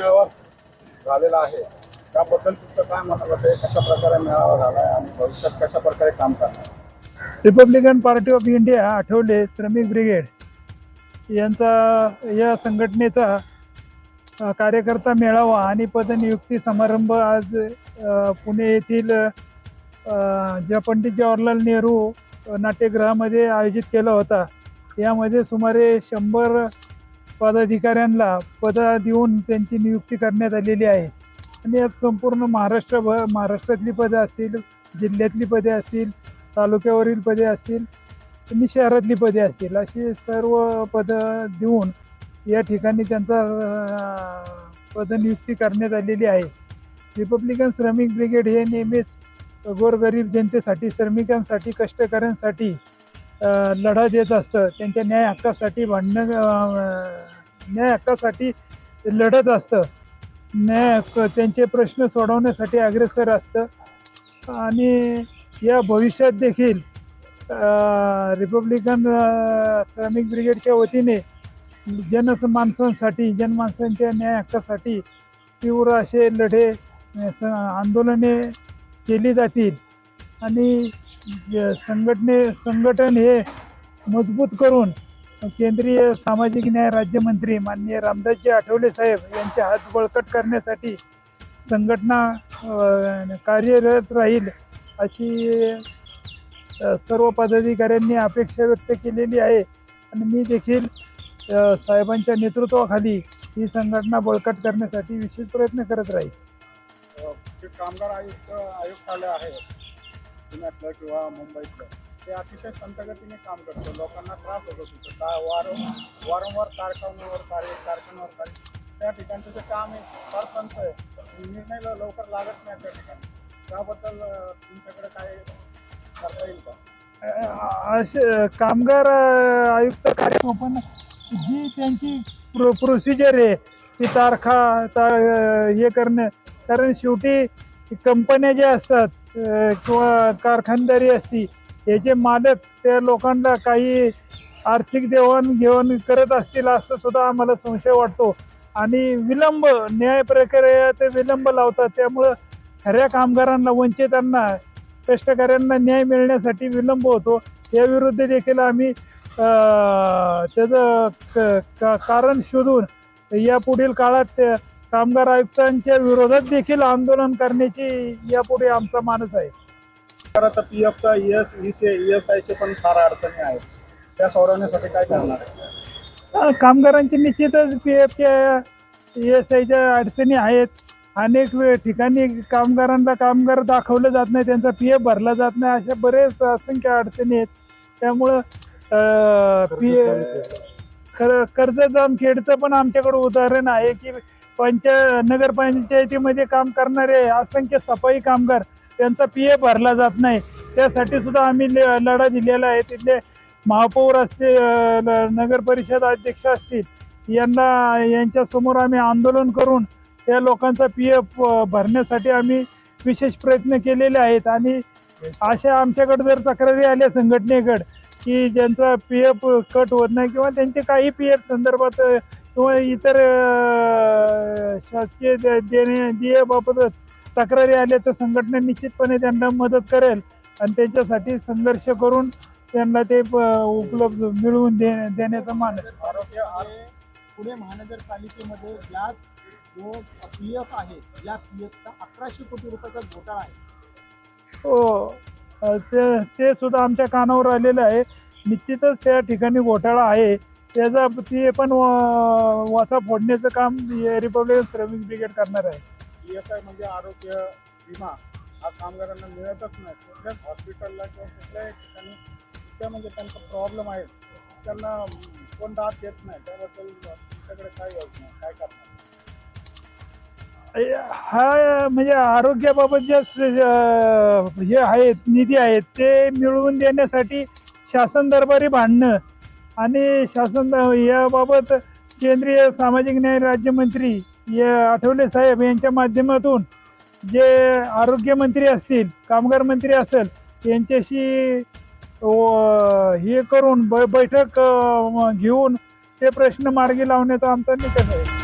मेळावा झालेला आहे. त्याबद्दल तुमचं काय म्हणत होते कशा प्रकारे मेळावा झाला आणि भविष्यात कशा प्रकारे काम करणार Republican party of India Athawale Shramik brigade. यांचा या संघटनेचा कार्यकर्ता मेळावा आणि पदनियुक्ती समारंभ आज पुणे येथील ज्या पंडित जवाहरलाल नेहरू नाट्यगृहामध्ये आयोजित केला होता. यामध्ये सुमारे शंभर पदाधिकाऱ्यांना पद देऊन त्यांची नियुक्ती करण्यात आलेली आहे. आणि यात संपूर्ण महाराष्ट्रभर महाराष्ट्रातली पदं असतील जिल्ह्यातली पदे असतील तालुक्यावरील पदे असतील आणि शहरातली पदे असतील अशी सर्व पदं देऊन या ठिकाणी त्यांचा पदनियुक्ती करण्यात आलेली आहे. रिपब्लिकन श्रमिक ब्रिगेड हे नेहमीच गोरगरीब जनतेसाठी श्रमिकांसाठी कष्टकऱ्यांसाठी लढा देत असतं. त्यांच्या न्याय हक्कासाठी भांडणं न्याय हक्कासाठी लढत असतं. न्याय हक्क त्यांचे प्रश्न सोडवण्यासाठी अग्रेसर असतं. आणि या भविष्यात देखील रिपब्लिकन श्रमिक ब्रिगेडच्या वतीने जन माणसांसाठी जनमानसांच्या न्याय हक्कासाठी तीव्र असे लढे स आंदोलने केली जातील. आणि संघटने संघटन हे मजबूत करून केंद्रीय सामाजिक न्याय राज्यमंत्री माननीय रामदासजी आठवले साहेब यांचे हात बळकट करण्यासाठी संघटना कार्यरत राहील अशी सर्व पदाधिकाऱ्यांनी अपेक्षा व्यक्त केलेली आहे. आणि मी देखील साहेबांच्या नेतृत्वाखाली ही संघटना बळकट करण्यासाठी विशेष प्रयत्न करत राहील. कामगार आयुक्त आयुक्तालय आहे. पुण्यातलं किंवा मुंबईतलं ते अतिशय संतगतीने काम करतो. लोकांना त्रास होतो तिथं. का वार वारंवार कारखान्यावर कार्य कारखान्यावर कार्य. त्या ठिकाणचं जे काम आहे फार संत आहे. निर्णय लवकर लागत नाही त्या ठिकाणी. त्याबद्दल तुमच्याकडे काय करता येईल का? असे कामगार आयुक्त कार्य पण जी त्यांची प्रो प्रोसिजर आहे ती तारखा तार हे करणं. कारण शेवटी कंपन्या ज्या असतात किंवा कारखानदारी असती याचे मालक त्या लोकांना काही आर्थिक देवाणघेवाण करत असतील असं सुद्धा आम्हाला संशय वाटतो. आणि विलंब न्याय प्रक्रियेत विलंब लावतात. त्यामुळं खऱ्या कामगारांना वंचितांना कष्टकऱ्यांना न्याय मिळण्यासाठी विलंब होतो. याविरुद्ध देखील आम्ही त्याचं क- का- कारण शोधून या पुढील काळात त्या कामगार आयुक्तांच्या विरोधात देखील आंदोलन करण्याची यापुढे आमचा मानस आहे. तर आता पी एफचा एस ई एस आयचे पण फार अडचणी आहेत. त्या सोडवण्यासाठी काय करणार कामगारांची निश्चितच पी एफच्या ई एस आयच्या अडचणी आहेत. अनेक वेळ ठिकाणी कामगारांना कामगार दाखवलं जात नाही त्यांचा पी एफ भरला जात नाही अशा बरेच असंख्य अडचणी आहेत. त्यामुळं पी खर कर्ज जामखेडचं पण आमच्याकडे उदाहरण आहे की पंच नगरपंचायतीमध्ये काम करणारे असंख्य सफाई कामगार त्यांचा पी एफ भरला जात नाही. त्यासाठी सुद्धा आम्ही ल- लढा दिलेला आहे. तिथले महापौर असतील न- नगर परिषद अध्यक्ष असतील यांना यांच्यासमोर आम्ही आंदोलन करून त्या लोकांचा पी एफ भरण्यासाठी आम्ही विशेष प्रयत्न केलेले आहेत. आणि अशा आमच्याकडे जर तक्रारी आल्या संघटनेकडे की ज्यांचा पी एफ कट होत नाही किंवा त्यांचे काही पी एफ संदर्भात किंवा इतर शासकीय देणे देण्याबाबत तक्रारी आल्या तर संघटना निश्चितपणे त्यांना मदत करेल आणि त्यांच्यासाठी संघर्ष करून त्यांना ते उपलब्ध मिळवून दे देण्याचा मानस. आणि पुणे महानगरपालिकेमध्ये याच जो पी एफ आहे या पी एफचा अकराशे कोटी रुपयाचा घोटाळा आहे. हो. ते ते सुद्धा आमच्या कानावर आलेलं आहे. निश्चितच त्या ठिकाणी घोटाळा आहे. त्याचा ते पण वाचा फोडण्याचं काम हे रिपब्लिकन श्रमिक ब्रिगेड करणार आहे. एस आय म्हणजे आरोग्य विमा. हा कामगारांना मिळतच नाही. कुठल्याच हॉस्पिटलला किंवा कुठल्याही ठिकाणी कुठल्या म्हणजे त्यांचा प्रॉब्लेम आहे त्यांना कोण दाद देत नाही. त्याबद्दल तुमच्याकडे काय योजना काय करणार? हा म्हणजे आरोग्याबाबत ज्या स- हे आहेत निधी आहेत ते मिळवून देण्यासाठी शासन दरबारी भांडणं आणि शासन याबाबत केंद्रीय सामाजिक न्याय राज्यमंत्री या आठवले साहेब यांच्या माध्यमातून जे आरोग्यमंत्री असतील कामगार मंत्री असेल यांच्याशी व- हे करून ब बैठक घेऊन ते प्रश्न मार्गी लावण्याचा आमचा निकष आहे.